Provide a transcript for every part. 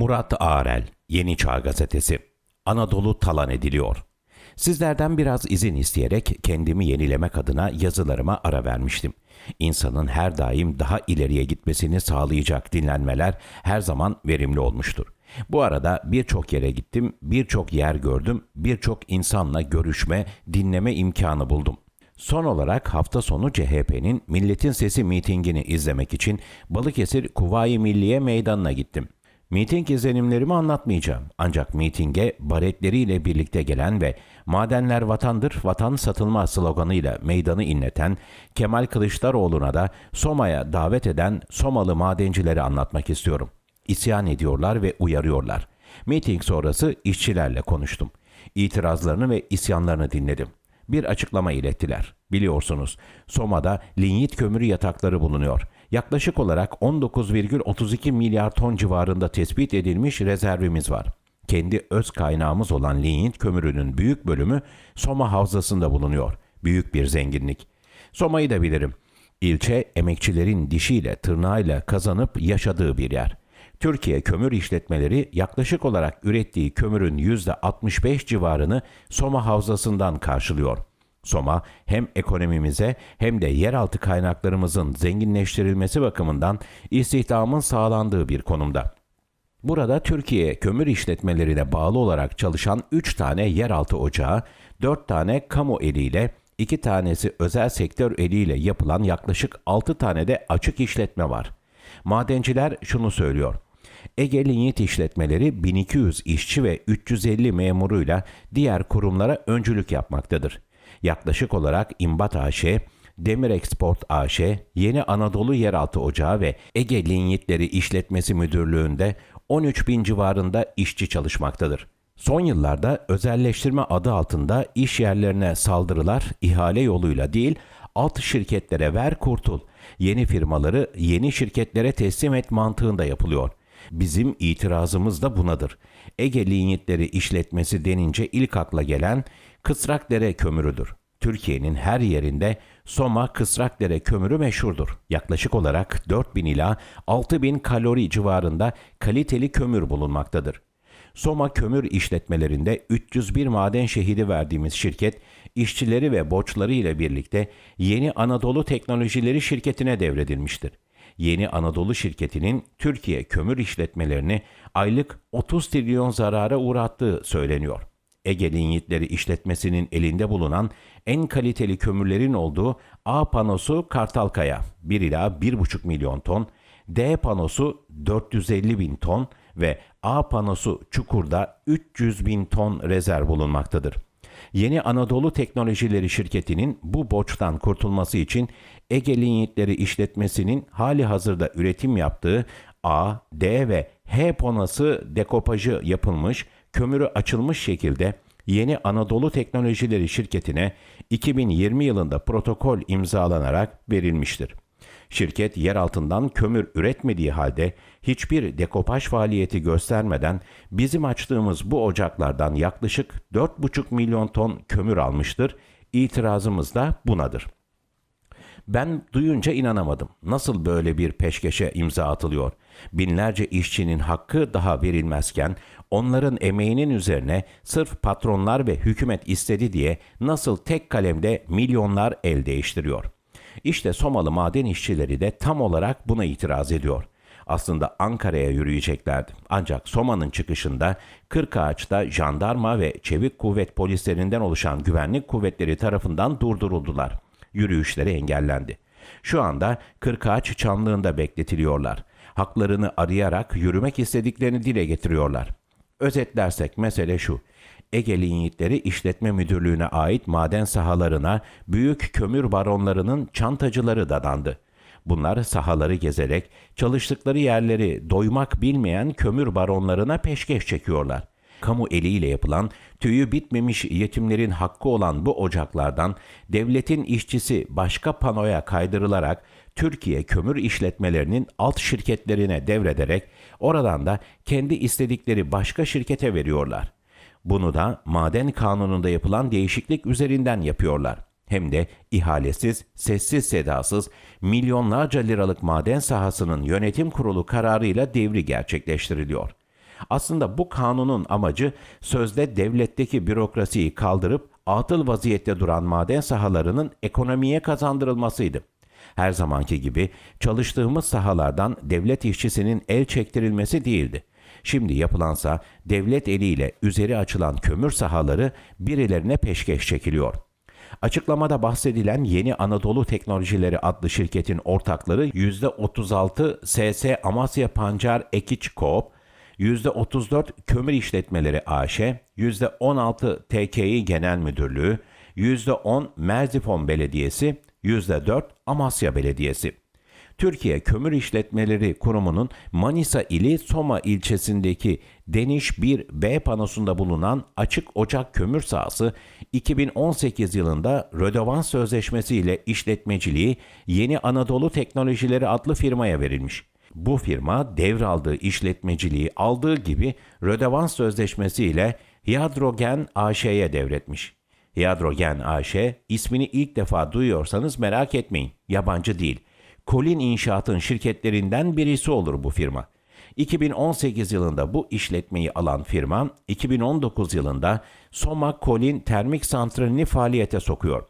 Murat Ağrel, Yeni Çağ Gazetesi. Anadolu talan ediliyor. Sizlerden biraz izin isteyerek kendimi yenilemek adına yazılarıma ara vermiştim. İnsanın her daim daha ileriye gitmesini sağlayacak dinlenmeler her zaman verimli olmuştur. Bu arada birçok yere gittim, birçok yer gördüm, birçok insanla görüşme, dinleme imkanı buldum. Son olarak hafta sonu CHP'nin Milletin Sesi mitingini izlemek için Balıkesir Kuvayi Milliye Meydanı'na gittim. Miting izlenimlerimi anlatmayacağım. Ancak mitinge baretleriyle birlikte gelen ve madenler vatandır, vatan satılmaz sloganıyla meydanı inleten Kemal Kılıçdaroğlu'na da Soma'ya davet eden Somalı madencileri anlatmak istiyorum. İsyan ediyorlar ve uyarıyorlar. Miting sonrası işçilerle konuştum. İtirazlarını ve isyanlarını dinledim bir açıklama ilettiler. Biliyorsunuz Soma'da linyit kömürü yatakları bulunuyor. Yaklaşık olarak 19,32 milyar ton civarında tespit edilmiş rezervimiz var. Kendi öz kaynağımız olan linyit kömürünün büyük bölümü Soma havzasında bulunuyor. Büyük bir zenginlik. Soma'yı da bilirim. İlçe emekçilerin dişiyle tırnağıyla kazanıp yaşadığı bir yer. Türkiye kömür işletmeleri yaklaşık olarak ürettiği kömürün %65 civarını Soma havzasından karşılıyor. Soma hem ekonomimize hem de yeraltı kaynaklarımızın zenginleştirilmesi bakımından istihdamın sağlandığı bir konumda. Burada Türkiye kömür işletmelerine bağlı olarak çalışan 3 tane yeraltı ocağı, 4 tane kamu eliyle, 2 tanesi özel sektör eliyle yapılan yaklaşık 6 tane de açık işletme var. Madenciler şunu söylüyor. Ege Linyit işletmeleri 1200 işçi ve 350 memuruyla diğer kurumlara öncülük yapmaktadır. Yaklaşık olarak İmbat AŞ, Demir Export AŞ, Yeni Anadolu Yeraltı Ocağı ve Ege Linyitleri İşletmesi Müdürlüğü'nde 13 bin civarında işçi çalışmaktadır. Son yıllarda özelleştirme adı altında iş yerlerine saldırılar ihale yoluyla değil, alt şirketlere ver kurtul, yeni firmaları yeni şirketlere teslim et mantığında yapılıyor. Bizim itirazımız da bunadır. Ege linyitleri işletmesi denince ilk akla gelen Kısrakdere kömürüdür. Türkiye'nin her yerinde Soma Kısrakdere kömürü meşhurdur. Yaklaşık olarak 4000 ila 6000 kalori civarında kaliteli kömür bulunmaktadır. Soma kömür işletmelerinde 301 maden şehidi verdiğimiz şirket, işçileri ve borçları ile birlikte Yeni Anadolu Teknolojileri şirketine devredilmiştir. Yeni Anadolu şirketinin Türkiye kömür işletmelerini aylık 30 trilyon zarara uğrattığı söyleniyor. Ege Linyitleri işletmesinin elinde bulunan en kaliteli kömürlerin olduğu A panosu Kartalkaya 1 ila 1,5 milyon ton, D panosu 450 bin ton ve A panosu Çukur'da 300 bin ton rezerv bulunmaktadır. Yeni Anadolu Teknolojileri şirketinin bu borçtan kurtulması için Ege Linyitleri işletmesinin hali hazırda üretim yaptığı A, D ve H ponası dekopajı yapılmış, kömürü açılmış şekilde Yeni Anadolu Teknolojileri şirketine 2020 yılında protokol imzalanarak verilmiştir. Şirket yer altından kömür üretmediği halde hiçbir dekopaj faaliyeti göstermeden bizim açtığımız bu ocaklardan yaklaşık 4,5 milyon ton kömür almıştır. İtirazımız da bunadır. Ben duyunca inanamadım. Nasıl böyle bir peşkeşe imza atılıyor? Binlerce işçinin hakkı daha verilmezken onların emeğinin üzerine sırf patronlar ve hükümet istedi diye nasıl tek kalemde milyonlar el değiştiriyor? İşte Somalı maden işçileri de tam olarak buna itiraz ediyor. Aslında Ankara'ya yürüyeceklerdi. Ancak Soma'nın çıkışında Kırkağaç'ta jandarma ve çevik kuvvet polislerinden oluşan güvenlik kuvvetleri tarafından durduruldular. Yürüyüşleri engellendi. Şu anda Kırkağaç çamlığında bekletiliyorlar. Haklarını arayarak yürümek istediklerini dile getiriyorlar. Özetlersek mesele şu. Ege Linyitleri İşletme Müdürlüğü'ne ait maden sahalarına büyük kömür baronlarının çantacıları dadandı. Bunlar sahaları gezerek çalıştıkları yerleri doymak bilmeyen kömür baronlarına peşkeş çekiyorlar. Kamu eliyle yapılan tüyü bitmemiş yetimlerin hakkı olan bu ocaklardan devletin işçisi başka panoya kaydırılarak Türkiye kömür işletmelerinin alt şirketlerine devrederek oradan da kendi istedikleri başka şirkete veriyorlar. Bunu da maden kanununda yapılan değişiklik üzerinden yapıyorlar. Hem de ihalesiz, sessiz sedasız milyonlarca liralık maden sahasının yönetim kurulu kararıyla devri gerçekleştiriliyor. Aslında bu kanunun amacı sözde devletteki bürokrasiyi kaldırıp atıl vaziyette duran maden sahalarının ekonomiye kazandırılmasıydı. Her zamanki gibi çalıştığımız sahalardan devlet işçisinin el çektirilmesi değildi. Şimdi yapılansa devlet eliyle üzeri açılan kömür sahaları birilerine peşkeş çekiliyor. Açıklamada bahsedilen Yeni Anadolu Teknolojileri adlı şirketin ortakları %36 SS Amasya Pancar Ekiç Koop, %34 Kömür İşletmeleri AŞ, %16 TKİ Genel Müdürlüğü, %10 Merzifon Belediyesi, %4 Amasya Belediyesi. Türkiye Kömür İşletmeleri Kurumu'nun Manisa ili Soma ilçesindeki Deniş 1B panosunda bulunan açık ocak kömür sahası 2018 yılında Rödovans Sözleşmesi ile işletmeciliği Yeni Anadolu Teknolojileri adlı firmaya verilmiş. Bu firma devraldığı işletmeciliği aldığı gibi Rödovans Sözleşmesi ile Hidrogen AŞ'ye devretmiş. Hidrogen AŞ ismini ilk defa duyuyorsanız merak etmeyin. Yabancı değil. Kolin İnşaat'ın şirketlerinden birisi olur bu firma. 2018 yılında bu işletmeyi alan firma 2019 yılında Soma Kolin Termik Santralini faaliyete sokuyor.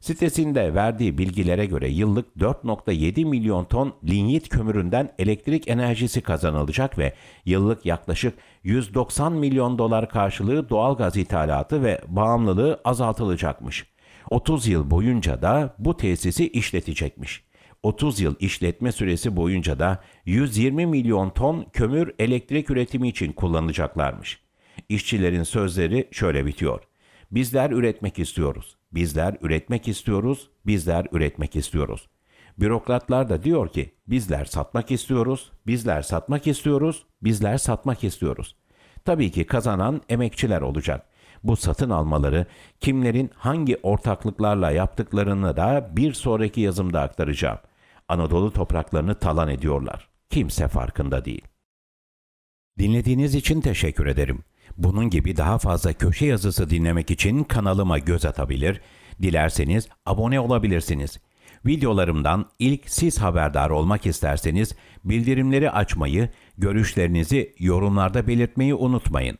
Sitesinde verdiği bilgilere göre yıllık 4.7 milyon ton linyit kömüründen elektrik enerjisi kazanılacak ve yıllık yaklaşık 190 milyon dolar karşılığı doğalgaz ithalatı ve bağımlılığı azaltılacakmış. 30 yıl boyunca da bu tesisi işletecekmiş. 30 yıl işletme süresi boyunca da 120 milyon ton kömür elektrik üretimi için kullanacaklarmış. İşçilerin sözleri şöyle bitiyor. Bizler üretmek istiyoruz. Bizler üretmek istiyoruz. Bizler üretmek istiyoruz. Bürokratlar da diyor ki bizler satmak istiyoruz. Bizler satmak istiyoruz. Bizler satmak istiyoruz. Tabii ki kazanan emekçiler olacak. Bu satın almaları kimlerin hangi ortaklıklarla yaptıklarını da bir sonraki yazımda aktaracağım. Anadolu topraklarını talan ediyorlar. Kimse farkında değil. Dinlediğiniz için teşekkür ederim. Bunun gibi daha fazla köşe yazısı dinlemek için kanalıma göz atabilir, dilerseniz abone olabilirsiniz. Videolarımdan ilk siz haberdar olmak isterseniz bildirimleri açmayı, görüşlerinizi yorumlarda belirtmeyi unutmayın.